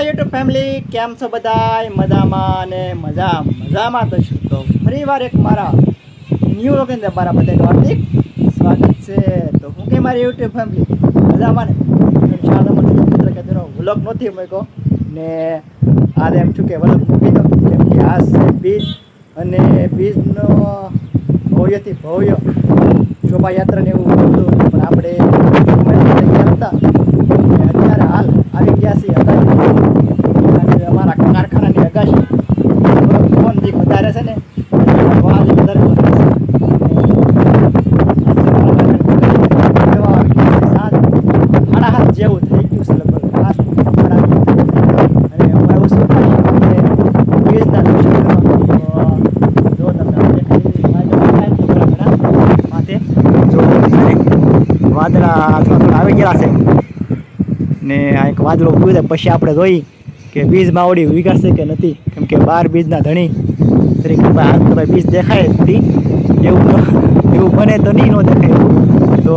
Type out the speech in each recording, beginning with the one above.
Hello YouTube family કેમ છો બધા મજામાં અને મજા મજામાં તો છું. તો ફરી વાર એક મારા ન્યૂ લોક મારા બધાનું હાર્દિક સ્વાગત છે. તો હું કે મારી યુટ્યુબ ફેમિલી મજામાં ને? તેનો વ્લોગ નથી મૂક્યો. ને આજે એમ છું કે વ્લોગ મૂકી દો કેમ કે આ છે બીજ અને બીજનો ભવ્યથી ભવ્ય શોભાયાત્રાને એવું હતું. પણ આપણે હતા અને અત્યારે હાલ આવી ગયા છીએ અગાશી અને અમારા કારખાનાની અગાશી થોડોક પવન દીક વધારે છે ને એટલે વાહ દીક વધારે વધારે છે. અને એવા આવી ગયા છે સાંજ સાડા હાથ જેવું થઈ ગયું છે લગભગ પાંચ સાડા પાંચ. અને અમે એવું શું કરીએ કે બીજના દર્શન કરવા તો જો તમને દેખાય માથે તો થોડા ઘણા માથે જો વાદળા થોડા આવી ગયા છે. ને આ એક વાદળો ઉગ્યું છે, પછી આપણે જોઈ કે બીજ માવડી વિકાસે કે નથી. કેમ કે બાર બીજના ધણી. તરીકે હાથ તો બીજ દેખાય નથી. એવું એવું બને તો નહીં, ન દેખાય. તો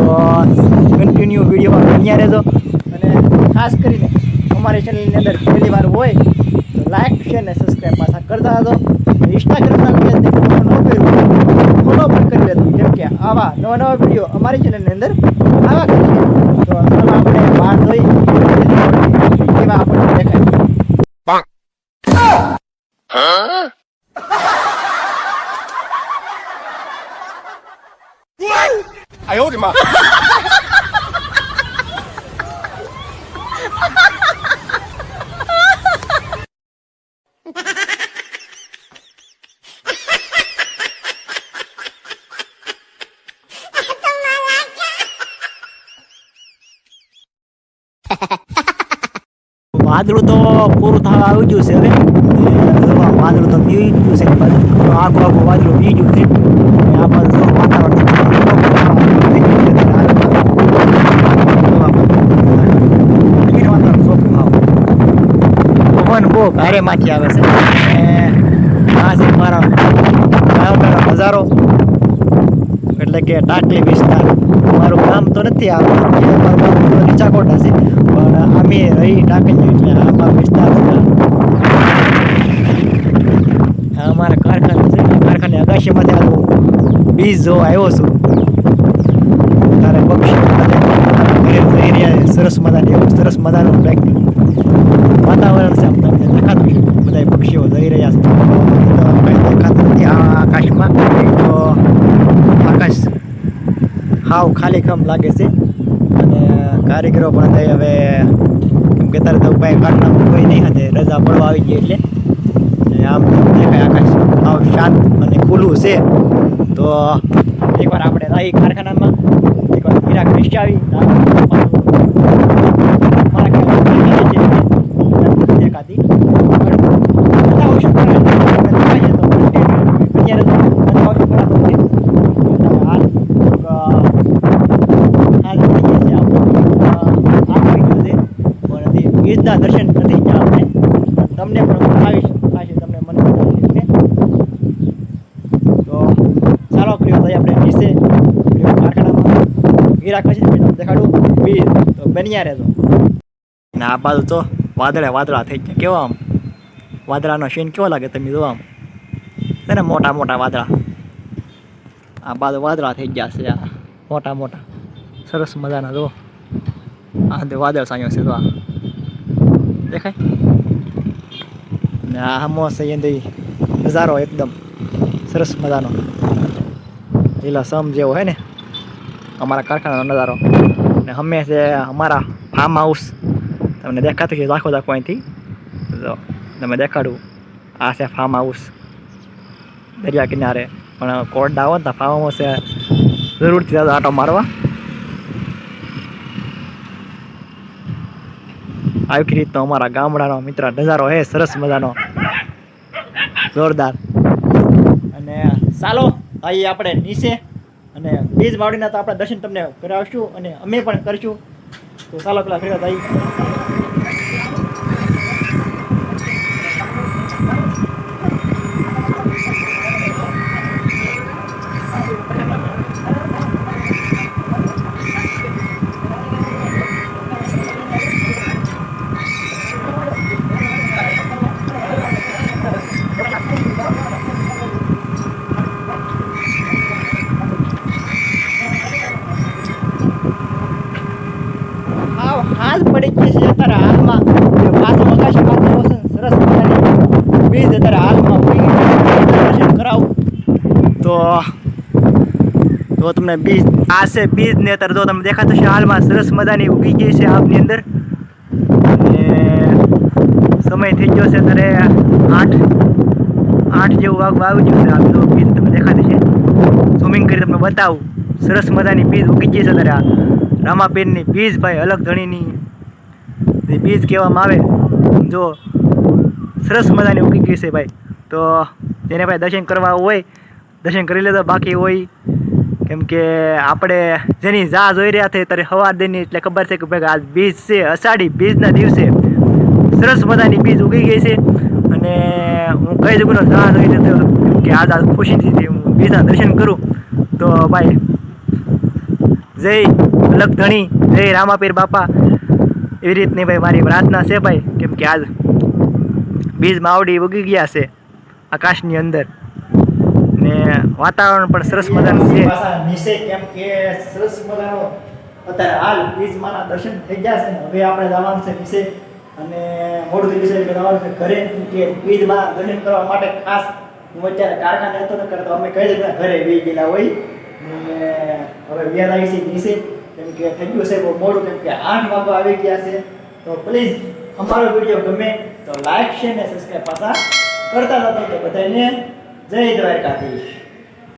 કન્ટિન્યુ વિડીયોમાં બન્યા રહેજો. અને ખાસ કરીને અમારી ચેનલની અંદર પહેલી વાર હોય લાઈક શેર ને સબસ્ક્રાઈબ પાછા કરતા હતો ઇન્સ્ટાગ્રામના પેજને ફોલો ન કર્યું ફોલો પણ કરી લેતું કેમ કે આવા નવા નવા વીડિયો અમારી ચેનલની અંદર આવા કરીએ તો આપણે બહાર જોઈ એવા આપણને દેખાય વાદળું તો પૂરું થવા આવી ગયું છે હવે. વાદળું તો પી ગયું છે આખું આખું વાદળું પી ગયું છે. આ બાજુ વાતાવરણ બહુ ભારે માંથી આવે છે. આ છે મારા નજારો. એટલે કે ટાટલી વિસ્તાર. મારું ગામ તો નથી આ મારું ગામ નીચાકોટા છે. પણ અમે રહી ટાંકલી એટલે અમારો વિસ્તાર છે. અમારા કારખાના છે કારખાને અગાશીમાંથી આ બીજ જો આવ્યો છું. તારે રહ્યા સરસ મજાની એવું સરસ મજાનું વાતાવરણ છે આમ દેખાતું છે. બધા પક્ષીઓ જઈ રહ્યા છે. દેખાતું નથી આકાશમાં. તો આકાશ હાવ ખાલી ખમ લાગે છે. અને કારીગરો પણ થઈ હવે કેમ કે તારે તો ભાઈ કાઢનામાં કોઈ નહીં હતી રજા પડવા આવી ગઈ એટલે. આમ દેખાય આકાશ હાવ શાંત અને ખુલ્લું છે. તો એકવાર આપણે રાહી કારખાનામાં એકવાર હીરા ક્રિસ્ટ આવી મારા ખ્યાલમાં છે એકાદી બતાવું છું પણ દેખાય છે તો અત્યારે તો બતાવું છું બરાબર છે. હાલ હાલ થઈ ગયા છે આપણે આઠ વાગ્યા છે પણ હજી બીજના દર્શન નથી થયા આપણે તમને પણ બતાવીશ થશે તમને મને બતાવીશ એટલે તો ચાલો પ્રિયો ભાઈ આપણે નીચે પ્રિયો કારખાનામાં ગીરા ખસી તમને દેખાડું? બીજ તો બન્યા રહેજો. ને આ બાજુ તો વાદળે વાદળા થઈ ગયા. કેવો આમ? વાદળાનો સીન કેવો લાગે તમે જો આમ? છે ને મોટા મોટા વાદળા. આ બાજુ વાદળા થઈ ગયા છે આ. મોટા મોટા. સરસ મજાના જો. આ વાદળ સાંયો છે તો આ. દેખાય? ને આ હમો છે એની નજારો એકદમ સરસ મજાનો. લીલા સમ જેવો હે ને? અમારા કારખાનાનો નજારો. ને હમે છે અમારા ફાર્મ હાઉસ તમને દેખાતું છે દાખો દાખો અહીંથી. જો તમે દેખાડું. આ છે ફાર્મ હાઉસ દરિયા કિનારે. પણ કોરડા આવો ને તો ફાર્મ હાઉસ જરૂરથી આટો મારવા. આવી રીતનો અમારા ગામડાનો મિત્ર નજારો હે, સરસ મજાનો. જોરદાર. અને ચાલો અહીં આપણે નીચે. અને બીજ વાવડીના તો આપણા દર્શન તમને કરાવશું અને અમે પણ કરીશું. તો ચાલો પેલા ફેરા ભાઈ અત્યારે હાલમાં જે પાછો અગાશી પાસે આવ્યો છે ને, સરસ મજાની બીજ અત્યારે હાલમાં કરાવું. તો તો તમને બીજ આ છે બીજ ને અત્યારે જો તમને દેખાતું છે હાલમાં સરસ મજાની ઉગી ગઈ છે આપની અંદર. અને સમય થઈ ગયો છે અત્યારે આઠ આઠ જેવું વાગવા આવી ગયું છે આ બીજ તમને દેખાતી છે. ઝૂમિંગ કરી તમને બતાવું. સરસ મજાની બીજ ઉગી ગઈ છે અત્યારે આ રામાબેનની બીજ ભાઈ અલગ ધણીની. જે બીજ કહેવામાં આવે. જો સરસ મજાની ઉગી ગઈ છે ભાઈ. તો જેને ભાઈ દર્શન કરવા હોય, દર્શન કરી લેતો બાકી હોય, કેમ કે આપણે જેની જા જોઈ રહ્યા છે ત્યારે સવાર દિનની, એટલે ખબર છે કે ભાઈ આ બીજ છે, અષાઢી બીજના દિવસે. સરસ મજાની બીજ ઉગી ગઈ છે. અને હું કઈ જગ્યાનો જા જોઈ રહ્યો કે આજ આજ ખુશીથી હું બીજના દર્શન કરું. તો ભાઈ, જય અલગ ધણી જય રામાપીર બાપા. એવી રીતની ભાઈ મારી પ્રાર્થના છે ભાઈ, કેમ કે આજ બીજ માવડી ઉગી ગયા છે આકાશની અંદર. ને વાતાવરણ પણ સરસ મજાનું છે. નીચે કે સરસ મજાનો અત્યારે હાલ બીજમાના દર્શન થઈ ગયા છે ને, હવે આપણે જવાનું છે નીચે. અને મોડું થઈ જશે જવાનું છે ઘરે. કે બીજમાં દર્શન કરવા માટે ખાસ હું અત્યારે કારખાને હતો ને કરતો અમે કઈ રીતના ઘરે બી ગયેલા હોય. ને હવે વ્યાજ આવી છે નીચે. કેમ કે થઈ ગયું છે બહુ મોડું, કેમ કે આઠ વાગો આવી ગયા છે. તો પ્લીઝ અમારો વીડિયો ગમે તો લાઈક છે ને સબસ્ક્રાઈબ પાછા કરતા હતા તો બધાને જય દ્વારકાધીશ.